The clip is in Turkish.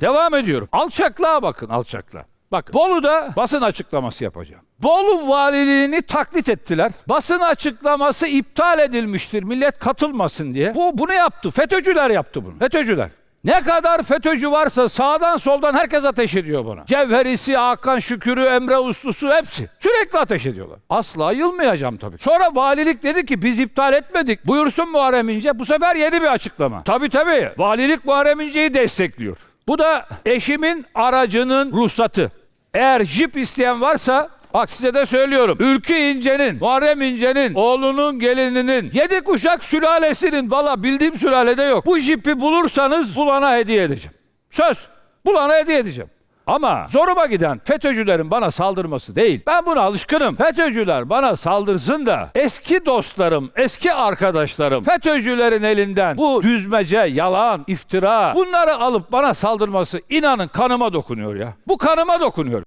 Devam ediyorum. Alçaklığa bakın alçaklığa. Bakın Bolu'da basın açıklaması yapacağım. Bolu valiliğini taklit ettiler. Basın açıklaması iptal edilmiştir millet katılmasın diye. Bu bunu yaptı. FETÖ'cüler yaptı bunu. FETÖ'cüler. Ne kadar FETÖ'cü varsa sağdan soldan herkes ateş ediyor buna. Cevherisi, Hakan Şükür'ü, Emre Uslusu hepsi. Sürekli ateş ediyorlar. Asla yılmayacağım tabii. Sonra valilik dedi ki biz iptal etmedik. Buyursun Muharrem İnce. Bu sefer yeni bir açıklama. Tabii tabii. Valilik Muharrem İnce'yi destekliyor. Bu da eşimin aracının ruhsatı. Eğer jip isteyen varsa Bak size de söylüyorum. Ülkü İnce'nin, Muharrem İnce'nin, oğlunun, gelininin, yedi kuşak sülalesinin, valla bildiğim sülalede yok. Bu jipi bulursanız bulana hediye edeceğim. Söz. Bulana hediye edeceğim. Ama zoruma giden FETÖ'cülerin bana saldırması değil. Ben buna alışkınım. FETÖ'cüler bana saldırsın da eski dostlarım, eski arkadaşlarım FETÖ'cülerin elinden bu düzmece, yalan, iftira bunları alıp bana saldırması inanın kanıma dokunuyor ya. Bu kanıma dokunuyor.